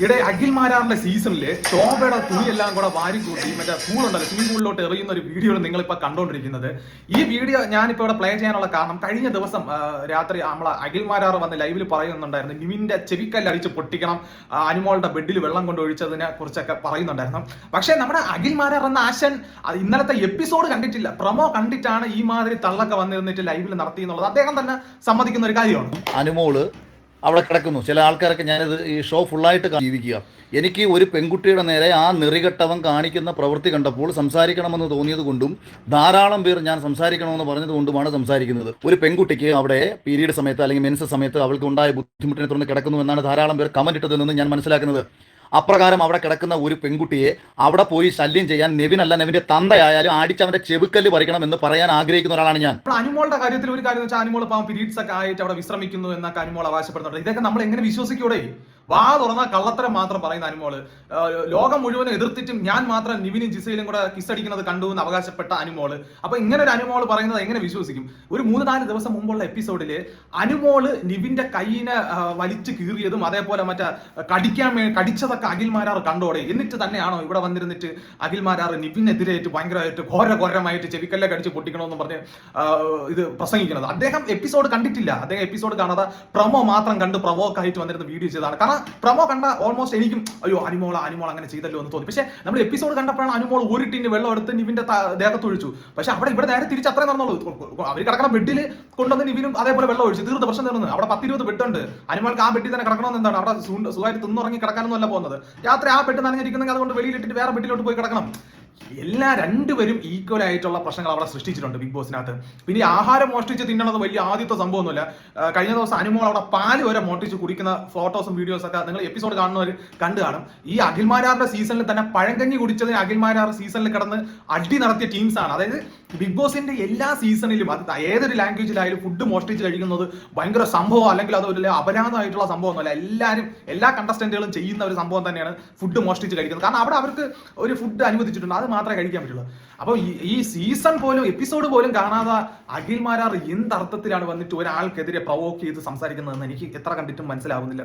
ഇവിടെ അഖിൽ മാരാറിന്റെ സീസണിൽ ശോഭയുടെ തുണിയെല്ലാം കൂടെ വാരി കൂട്ടി മറ്റേ പൂളുണ്ടല്ലോ സ്വിമ്മിംഗ് പൂളിലോട്ട് എറിയുന്ന ഒരു വീഡിയോ നിങ്ങൾ ഇപ്പൊ കണ്ടോണ്ടിരിക്കുന്നത്. ഈ വീഡിയോ ഞാനിപ്പോ ഇവിടെ പ്ലേ ചെയ്യാനുള്ള കാരണം കഴിഞ്ഞ ദിവസം രാത്രി നമ്മളെ അഖിൽ മാരാർ വന്ന് ലൈവിൽ പറയുന്നുണ്ടായിരുന്നു നിവിന്റെ ചെവിക്കല്ല് അടിച്ച് പൊട്ടിക്കണം അനുമോളുടെ ബെഡിൽ വെള്ളം കൊണ്ട് ഒഴിച്ചതിനെ കുറിച്ചൊക്കെ പറയുന്നുണ്ടായിരുന്നു. പക്ഷേ നമ്മുടെ അഖിൽ മാരാർ എന്ന ആശൻ ഇന്നലത്തെ എപ്പിസോഡ് കണ്ടിട്ടില്ല. പ്രൊമോ കണ്ടിട്ടാണ് ഈ മാതിരി തള്ളൊക്കെ വന്നിരുന്നിട്ട് ലൈവിൽ നടത്തി എന്നുള്ളത് അദ്ദേഹം തന്നെ സമ്മതിക്കുന്ന ഒരു കാര്യമാണ്. അനുമോൾ അവിടെ കിടക്കുന്നു. ചില ആൾക്കാരൊക്കെ ഞാനിത് ഈ ഷോ ഫുള്ളായിട്ട് ജീവിക്കുക. എനിക്ക് ഒരു പെൺകുട്ടിയുടെ നേരെ ആ നെറികെട്ടവൻ കാണിക്കുന്ന പ്രവൃത്തി കണ്ടപ്പോൾ സംസാരിക്കണമെന്ന് തോന്നിയത് കൊണ്ടും ധാരാളം പേർ ഞാൻ സംസാരിക്കണമെന്ന് പറഞ്ഞത് കൊണ്ടുമാണ് സംസാരിക്കുന്നത്. ഒരു പെൺകുട്ടിക്ക് അവിടെ പീരീഡ് സമയത്ത് അല്ലെങ്കിൽ മെൻസ് സമയത്ത് അവൾക്ക് ഉണ്ടായ ബുദ്ധിമുട്ടിനെ തുടർന്ന് കിടക്കുന്നു എന്നാണ് ധാരാളം പേർ കമന്റ് ഇട്ടതെന്ന് ഞാൻ മനസ്സിലാക്കുന്നത്. അപ്രകാരം അവിടെ കിടക്കുന്ന ഒരു പെൺകുട്ടിയെ അവിടെ പോയി ശല്യം ചെയ്യാൻ നെവിനല്ല നെവിന്റെ തന്തയായാലും അടിച്ചവന്റെ ചെവിക്കല്ല് പറിക്കണം എന്ന് പറയാൻ ആഗ്രഹിക്കുന്ന ഒരാളാണ് ഞാൻ. അനുമോളുടെ കാര്യത്തിൽ ഒരു കാര്യം എന്ന് വെച്ചാൽ അനുമോൾ പാവം പിരീഡ്സ് ഒക്കെ ആയിട്ട് അവിടെ വിശ്രമിക്കുന്നു എന്നൊക്കെ അനുമോൾ അവകാശപ്പെടുന്നുണ്ട്. ഇതൊക്കെ നമ്മൾ എങ്ങനെ വിശ്വസിക്കൂടെ? വാ തുറന്ന കള്ളത്തരം മാത്രം പറയുന്ന അനുമോൾ. ലോകം മുഴുവനും എതിർത്തിട്ടും ഞാൻ മാത്രം നിവിനും ജിസയിലും കൂടെ കിസ്സടിക്കുന്നത് കണ്ടു എന്ന് അവകാശപ്പെട്ട അനുമോൾ. അപ്പൊ ഇങ്ങനെ ഒരു അനുമോൾ പറയുന്നത് എങ്ങനെ വിശ്വസിക്കും? ഒരു മൂന്ന് നാല് ദിവസം മുമ്പുള്ള എപ്പിസോഡിൽ അനുമോൾ നിവിന്റെ കൈയിനെ വലിച്ചു കീറിയതും അതേപോലെ മറ്റേ കടിക്കാൻ കടിച്ചതൊക്കെ അഖിൽമാരാർ കണ്ടോടെ. എന്നിട്ട് തന്നെയാണോ ഇവിടെ വന്നിരുന്നിട്ട് അഖിൽമാരാർ നിവിനെതിരായിട്ട് ഭയങ്കരമായിട്ട് ഘോര ഘോരമായിട്ട് ചെവിക്കല്ലേ കടിച്ച് പൊട്ടിക്കണമെന്ന് പറഞ്ഞ് ഇത് പ്രസംഗിക്കുന്നത്. അദ്ദേഹം എപ്പിസോഡ് കണ്ടിട്ടില്ല. അദ്ദേഹം എപ്പിസോഡ് കാണാതെ പ്രൊമോ മാത്രം കണ്ട് പ്രവോക്കായിട്ട് വന്നിരുന്ന വീഡിയോ ചെയ്താണ് കാരണം പ്രൊമോ കണ്ട ഓൾമോസ്റ്റ് എനിക്കും അയ്യോ അനുമോൾ അനുമോൾ അങ്ങനെ ചെയ്തല്ലോ എന്ന് തോന്നി. പക്ഷേ നമ്മൾ എപ്പിസോഡ് കണ്ടപ്പോഴാണ് അനുമോൾ ഒരു ടിന് വെള്ളം എടുത്ത് നിവിന്റെ ദേഹത്ത് ഒഴിച്ചു. പക്ഷെ അവിടെ ഇവിടെ നേരെ തിരിച്ച് അത്രേ നടന്നുള്ളൂ. അവർ കിടക്കുന്ന ബെഡിൽ കൊണ്ടുവന്ന് നിവിനും അതേപോലെ വെള്ളം ഒഴിച്ചു. തീർത്ത പ്രശ്നം തന്നെ അവിടെ പത്തിരുപത് ബെഡുണ്ട്. അനുമോൾക്ക് ആ ബെഡിൽ തന്നെ കിടക്കണമെന്ന് എന്താണ്? അവിടെ സുഖമായിട്ട് തിന്നുറങ്ങി കിടക്കാനൊന്നും അല്ല പോകുന്നത്. രാത്രി ആ ബെഡ് നനഞ്ഞിരിക്കുന്നെങ്കിൽ അതുകൊണ്ട് വെളിയിലിട്ടിട്ട് വേറെ ബെഡിലോട്ട് പോയി കിടക്കണം. എല്ലാ രണ്ടുപേരും ഈക്വൽ ആയിട്ടുള്ള പ്രശ്നങ്ങൾ അവിടെ സൃഷ്ടിച്ചിട്ടുണ്ട് ബിഗ് ബോസിനകത്ത് പിന്നെ ആഹാരം മോഷ്ടിച്ച് തിന്നണത് വലിയ ആദ്യത്തെ സംഭവമൊന്നുമില്ല. കഴിഞ്ഞ ദിവസം അനുമോൾ അവിടെ പാൽ വരെ മോഷ്ടിച്ച് കുടിക്കുന്ന ഫോട്ടോസും വീഡിയോസും ഒക്കെ നിങ്ങൾ എപ്പിസോഡ് കാണുന്നവർ കണ്ടു കാണും. ഈ അഖിൽമാരാറിന്റെ സീസണിൽ തന്നെ പഴങ്കഞ്ഞി കുടിച്ചതിന് അഖിൽമാരാർ സീസണിൽ കിടന്ന് അടി നടത്തിയ ടീംസാണ് അതായത് ബിഗ് ബോസിന്റെ എല്ലാ സീസണിലും അത് ഏതൊരു ലാംഗ്വേജിലായാലും ഫുഡ് മോഷ്ടിച്ച് കഴിക്കുന്നത് ഭയങ്കര സംഭവം അല്ലെങ്കിൽ അതൊരു അപരാധമായിട്ടുള്ള സംഭവമൊന്നുമല്ല. എല്ലാവരും എല്ലാ കണ്ടസ്റ്റന്റുകളും ചെയ്യുന്ന ഒരു സംഭവം തന്നെയാണ് ഫുഡ് മോഷ്ടിച്ച് കഴിക്കുന്നത്. കാരണം അവിടെ അവർക്ക് ഒരു ഫുഡ് അനുവദിച്ചിട്ടുണ്ട്. അത് മാത്രമേ കഴിക്കാൻ പറ്റുള്ളൂ. അപ്പോൾ ഈ ഈ സീസൺ പോലും എപ്പിസോഡ് പോലും കാണാതെ അഖിൽമാരാർ എന്തർത്ഥത്തിലാണ് വന്നിട്ട് ഒരാൾക്കെതിരെ പ്രവോക്ക് ചെയ്ത് സംസാരിക്കുന്നതെന്ന് എനിക്ക് എത്ര കണ്ടിട്ടും മനസ്സിലാവുന്നില്ല